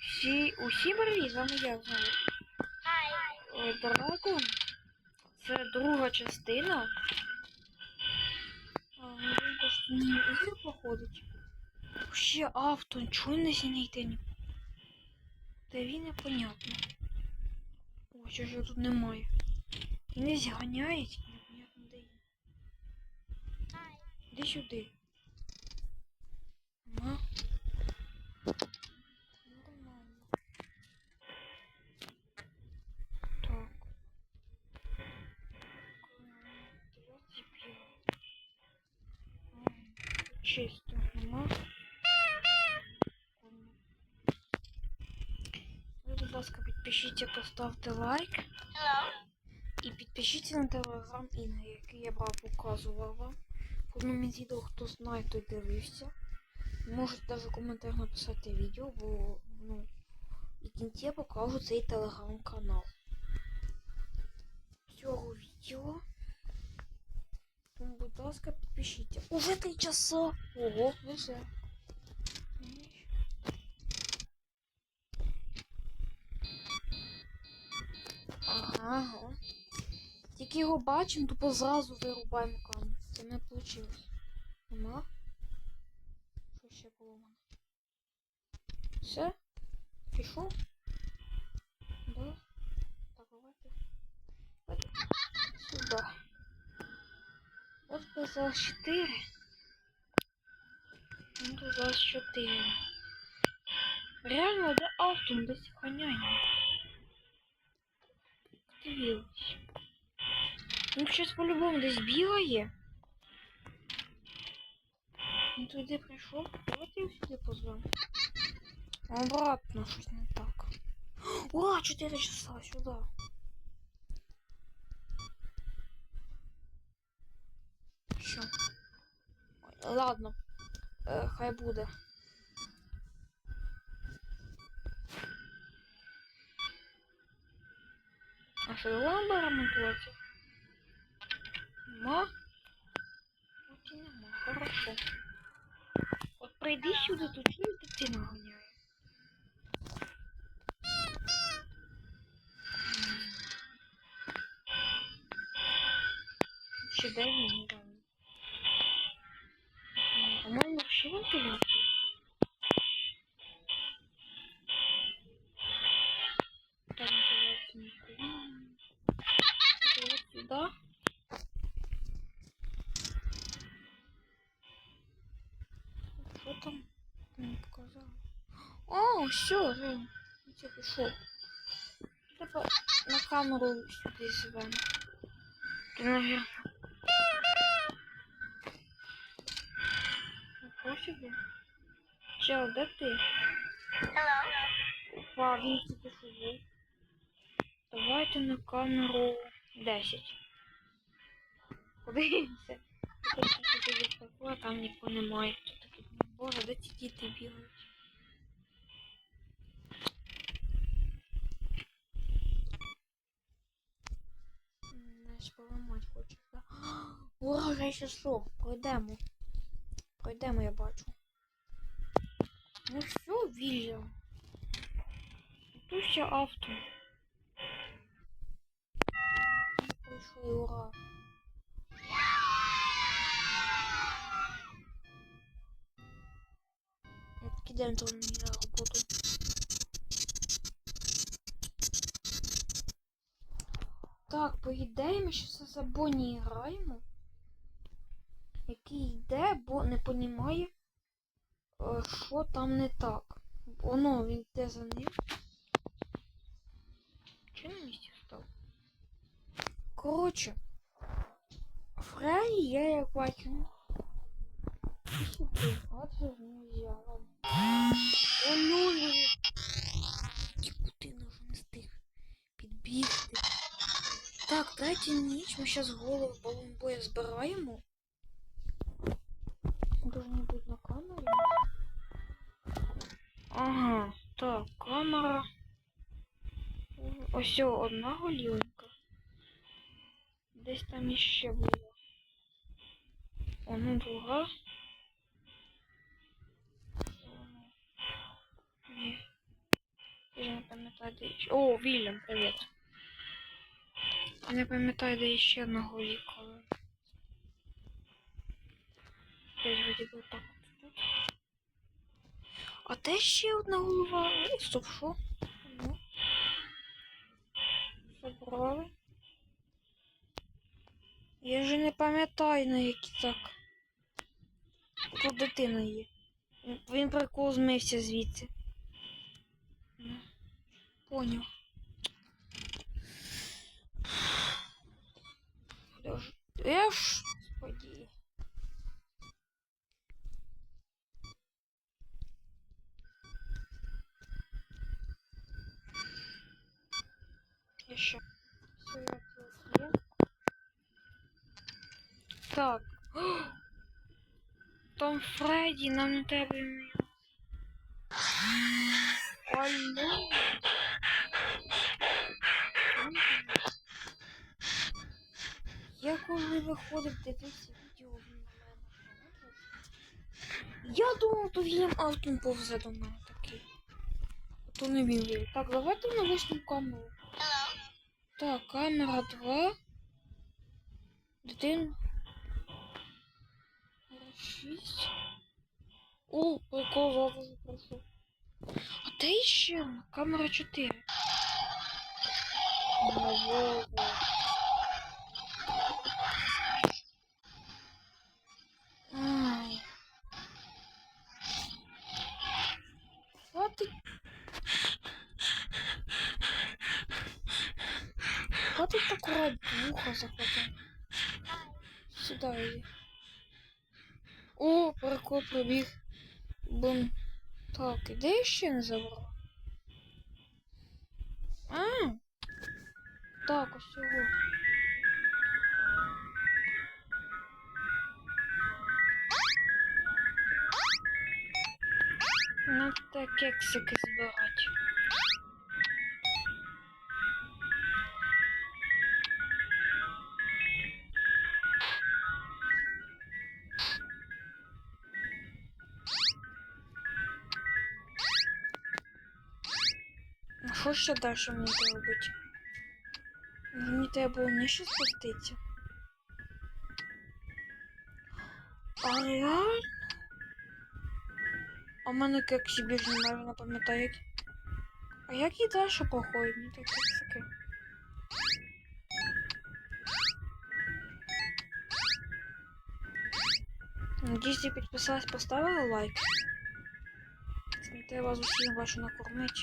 Всі, усі привіт, з вами я знову. Е, Драгон. Це друга частина. Він просто не ігри походить. Ще авто, чого не знайти? Та він непонятно. О, що ж тут немає. І не зганяють, непонятно де він. Іди сюди. Ага. Чисто. Прикольно. Ви, будь ласка, підпишіться, поставте лайк. І підпишіться на телеграм Інги, який я показував вам. В одному із відео, хто знає, той дивився. Можете навіть в коментар написати відео, бо ну, і в кінці я покажу цей телеграм-канал. Цього відео. Будь ласка, підпишіться. Уже три часа. Ого, вже. Ага. Тільки його бачимо, тупо зразу вирубаємо камеру. Це не вийшло. Нема? Що ще поломано? Все? Пішов? Да? Так. Давайте. Сюди. От зараз 4. Ну, тут зараз 4. Реально, де авто, десь охраняємо. Дивилась. Ну, щось по-любому десь бігає. Ну, туди прийшов. Давайте його сюди позвемо. Обратно щось не так. О, 4 часа сюди. Ладно. Е, хай буде. А що ламба ремонтувати? Нема? От і нема. Хорошо. От прийди сюди, тут чую дитина ганяє. Ще дай мені в мене ще вентиляція. Там вентиляція ніколи. Вот сюда. Що там? Не показав. О, все, вже. Я пішов. Треба на камеру сюди звемо. Ти, наверное. Нічого. Чел, де ти? Опа, він тільки що був. Давайте на камеру 10. Подивимося. Я прийшла, там нікого немає. Такий? Боже, де ці діти бігають? Знаєш, поламати хочеш, да? Ура, вже ще що? Пройдемо. Пройдемо, я бачу. Ну все, Вільям. Тут ще авто. Прийшли, ура. Кидаємо то мені на роботу. Так, по ідеї ми ще за Бонні граємо. Який йде, бо не понімає, е, що там не так. Воно, він йде за ним. Чи на місці став? Коротше, Фрей я як бачу. Сюди, от же не взяла. О, ну, ну. Ті куди вже не підбігти. Так, третя ніч, ми зараз голову балонбоя збираємо. Должны бути на камері. Ага, так, камера. Ось одна голівка. Десь там іще було. О, ну друга. Ні. пам'ятаю, де ще. О, Вільям, привіт. Я не пам'ятаю, де ще одного лікаря. Десь вроді би так. А де ще одна голова? Стоп, що? Ну. Забрали. Пам'ятаю, на які так. Тут дитина є. Він прикол змився звідси. Поняв. Я ж... Господи. Еще. Все, я. Так. Том Фредді, нам не треба. Алло. Я коли виходив дивився відео на мене. Я думав, то він автом повзе до мене такий. То не він. Так, давайте на восьму камеру. Так, камера 2. Дитин. 6. О, прикол зараз пройшов. А де ще? Камера 4. Ого. Ай. Хватить. Хватить так рать вуха захватить. Сюда О, прикол пробіг. Бум. Так, і де я ще не забрав? А. Так, ось цього. Надо кексики збирати. Що ще далі мені робити? Мені треба було нижче спуститися. А реально? А мене кексі більш немає, не пам'ятаю. як- А як і далі проходить? Мені так кексики. Надіюсь, ти підписалась, поставила лайк. Це треба вас усім вашу накормити.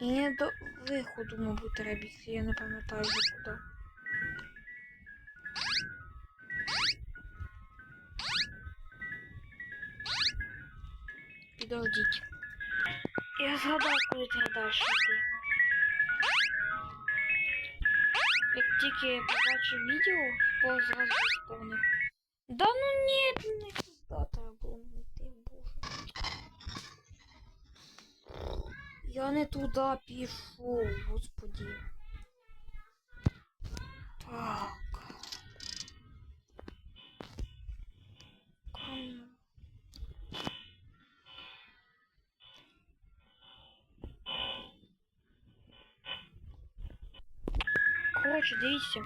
І не до виходу, мабуть, треба бігти, я не пам'ятаю вже куди. Підождіть. Я згадав, коли треба далі йти. Як тільки я побачив відео, то зразу сповнив. Да ну ні, не Я не туди пішов, господи. Так. Коротше, дивіться.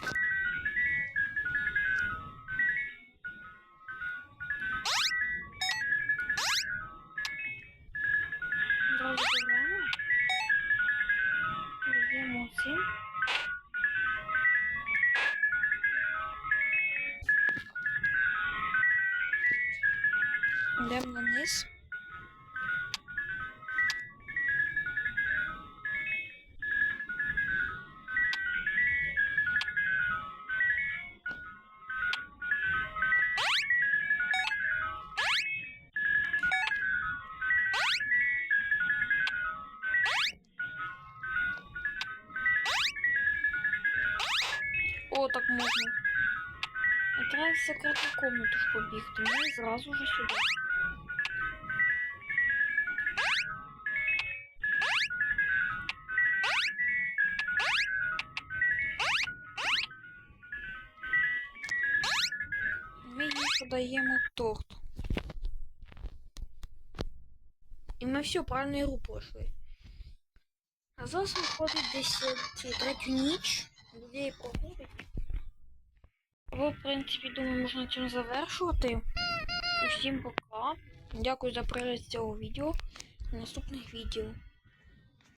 Йдемо вниз. О, так можна. А треба в секретну комнату побігти. Ну і зразу ж сюди. Подаємо торт. І ми все правильно ігру пройшли. А зараз виходить десь е, третю ніч. Буде її проходить. Ви, в принципі, думаю, можна цим завершувати. Усім пока. Дякую за перегляд цього відео. Наступних відео.